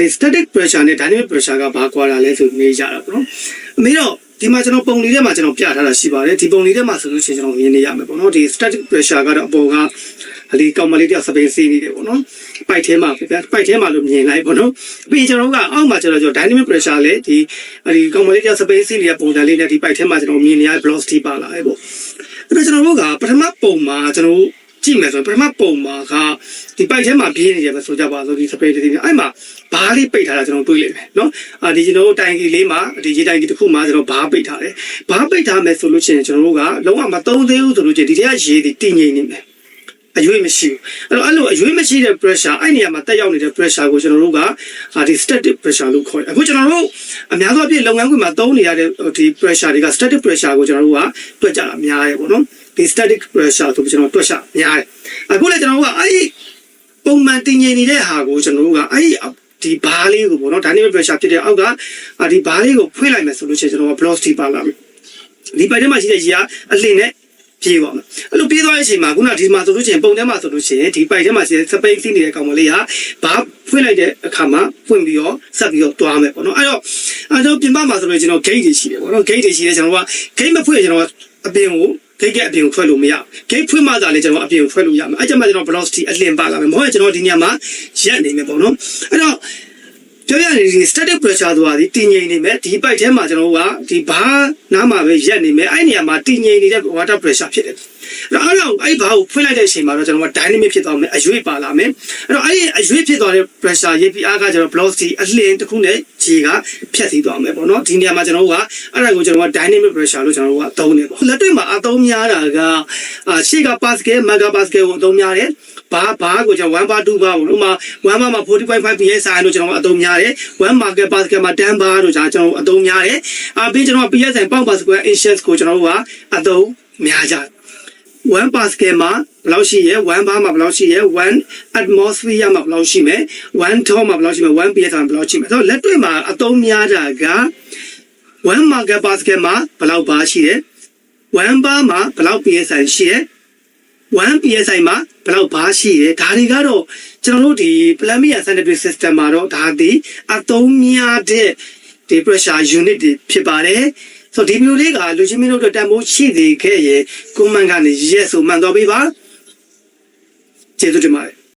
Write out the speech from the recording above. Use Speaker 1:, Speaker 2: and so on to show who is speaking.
Speaker 1: ဒီ static pressure နဲ့ dynamic pressure ကဘာကွာတာလဲဆိုမေးကြတာပေါ့နော်အမေတော့ဒီမှာကျွန်တော်ပုံလေးထဲမှာကျွန်တော်ပြထားတာရှိပါတယ်ဒီပုံလေးထဲမှာဆိုလို့ရှိရင်ကျွန်တော်မြင်နေရမယ်ပေါ့နော်ဒီ static pressure ကတော့အပေါ်ကဒီကောင်မလေးတယောက်စပိန်စီးနေတယ်ပေါ့နော်ပိုက်ထဲမှာပြပိုက်ထဲမှာလို့မြင်လိုက်ပေါ့နော်ပြီးရင်ကျွန်တော်တို့ကအောက်မှာကျွန်တော်ကျွန်တော် dynamic pressure လေဒီဒီကောင်မလေးတယောက်စပိန်စီးနေတဲ့ပုံစံလေးနဲ့ဒီပိုက်ထဲမှာကျွန်တော်မြင်နေရ velocity ပါလာတယ်ပေါ့အဲ့တော့ကျွန်တော်တို့ကပထမပုံမှာကျွန်တော်တို့ ကြည့်မယ်ဆိုရင်ပထမပုံမှာကဒီပိုက်ထဲမှာပြေးနေတယ်ပဲဆိုကြပါစို့ဒီစပိန်တီအဲ့မှာဘားလေးပိတ်ထားတာကျွန်တော်တွေ့လိမ့်မယ်နော်အာဒီကျွန်တော်တို့တိုင်ကြီးလေးမှာဒီရေတိုင်ကြီးတစ်ခုမှာကျွန်တော်ဘားပိတ်ထားတယ်ဘားပိတ်ထားမယ်ဆိုလို့ရှိရင်ကျွန်တော်တို့ကလုံးဝမသုံးသေးဘူးဆိုလို့ရှိရင်ဒီထဲကရေဒီတည်ငြိမ်နေမယ်အရွေးမရှိဘူးအဲ့တော့အဲ့လိုအရွေးမရှိတဲ့ pressure အဲ့နေရာမှာတက်ရောက်နေတဲ့ pressure ကိုကျွန်တော်တို့ကအာဒီ static pressure လို့ခေါ်တယ်အခုကျွန်တော်တို့အများသောအားဖြင့်လုပ်ငန်းခွင်မှာသုံးနေရတဲ့ဒီ pressure တွေက static pressure ကိုကျွန်တော်တို့ကတွက်ကြတာများတယ်ပေါ့နော် ဒီ static pressure ဆိုပြီးကျွန်တော်တွက်ချက်များတယ်အခုလည်းကျွန်တော်တို့ကအဲ့ဒီပုံမှန်တည်ငြိမ်နေတဲ့ဟာကိုကျွန်တော်တို့ကအဲ့ဒီဒီဘားလေးကိုပေါ့နော် dynamic pressure ဖြစ်တဲ့အောက်ကအာဒီဘားလေးကိုဖွင့်လိုက်မယ်ဆိုလို့ရှိရင်ကျွန်တော်က velocity ပါလာမယ်ဒီပိုက်ထဲမှာရှိတဲ့ရေကအလင်းနဲ့ပြေးပါမယ်အဲ့လိုပြေးသွားတဲ့အချိန်မှာခုနဒီမှာဆိုလို့ရှိရင်ပုံထဲမှာဆိုလို့ရှိရင်ဒီပိုက်ထဲမှာရှိတဲ့စပိန်စီးနေတဲ့ကောင်မလေးကဘာဖွင့်လိုက်တဲ့အခါမှာဖွင့်ပြီးတော့ဆက်ပြီးတော့တွားမယ်ပေါ့နော်အဲ့တော့အဲ့တော့ပြင်ပမှာဆိုလို့ကျွန်တော် gate တွေရှိတယ်ပေါ့နော် gate တွေရှိတယ်ကျွန်တော်က gate မဖွင့်ရင်ကျွန်တော်အပြင်ကို gate ကအပြင်ကိုထွက်လို့မရဘူး gate ဖွင့်မှသာလေကျွန်တော်အပြင်ကိုထွက်လို့ရမယ်အဲ့ကြမှာကျွန်တော် velocity အလင်းပါလာမယ်မဟုတ်ရင်ကျွန်တော်ဒီညမှာရက်နေမယ်ပေါ့နော်အဲ့တော့ပြောရရင်ဒီ static pressure ဆိုတာဒီတည်ငြိမ်နေမယ်ဒီပိုက်ထဲမှာကျွန်တော်တို့ကဒီဘာနားမှာပဲရက်နေမယ်အဲ့နေရာမှာတည်ငြိမ်နေတဲ့ water pressure ဖြစ်တယ်အဲ့တော့အဲ့ဘာကိုဖွင့်လိုက်တဲ့အချိန်မှာတော့ကျွန်တော်က dynamic ဖြစ်သွားမယ်အရွေ့ပါလာမယ်အဲ့တော့အဲ့ဒီအရွေ့ဖြစ်သွားတဲ့ pressure ရေဖိအားကကျွန်တော် velocity အလင်းတစ်ခုနဲ့ ခြေကဖြတ်စီးသွားမယ်ပေါ့နော်ဒီနေရာမှာကျွန်တော်တို့ကအဲ့ဒါကိုကျွန်တော်က dynamic pressure လို့ကျွန်တော်တို့ကသုံးတယ်ပေါ့လက်တွေ့မှာအသုံးများတာကအာရှေ့က pascal mega pascal ကိုအသုံးများတယ်ဘာဘာကိုကျွန်တော်1 bar 2 bar ပေါ့လို့မှာ1 bar မှာ40.5 psi လို့ကျွန်တော်အသုံးများတယ်1 market basket မှာ10 bar လို့ကျွန်တော်အသုံးများတယ်အာပြီးကျွန်တော် psi ပေါင် per square inches ကိုကျွန်တော်တို့ကအသုံးများကြတယ် 1 basket မှာဘယ်လောက်ရှိရဲ1 bar မှာဘယ်လောက်ရှိရဲ1 atmosphere မှာဘယ်လောက်ရှိမယ်1 ton မှာဘယ်လောက်ရှိမယ်1 psi မှာဘယ်လောက်ရှိမယ်ဆိုတော့လက်တွေ့မှာအသုံးများတာက1 market basket မှာဘယ်လောက်ဘာရှိတယ်1 bar မှာဘယ်လောက် psi ရှိရဲ1 psi မှာဘယ်လောက်ဘာရှိရဲဒါတွေကတော့ကျွန်တော်တို့ဒီ plumbing and sanitary system မှာတော့ဒါဒီအသုံးများတဲ့ဒီ pressure unit တွေဖြစ်ပါတယ် ဆိုတော့ဒီမျိုးလေးကလူချင်းမင်းတို့အတွက်တန်ဖိုးရှိသေးခဲ့ရင်ကွန်မန်ကနေ yes ဆိုမှန်တော့ပေးပါကျေးဇူးတင်ပါတယ်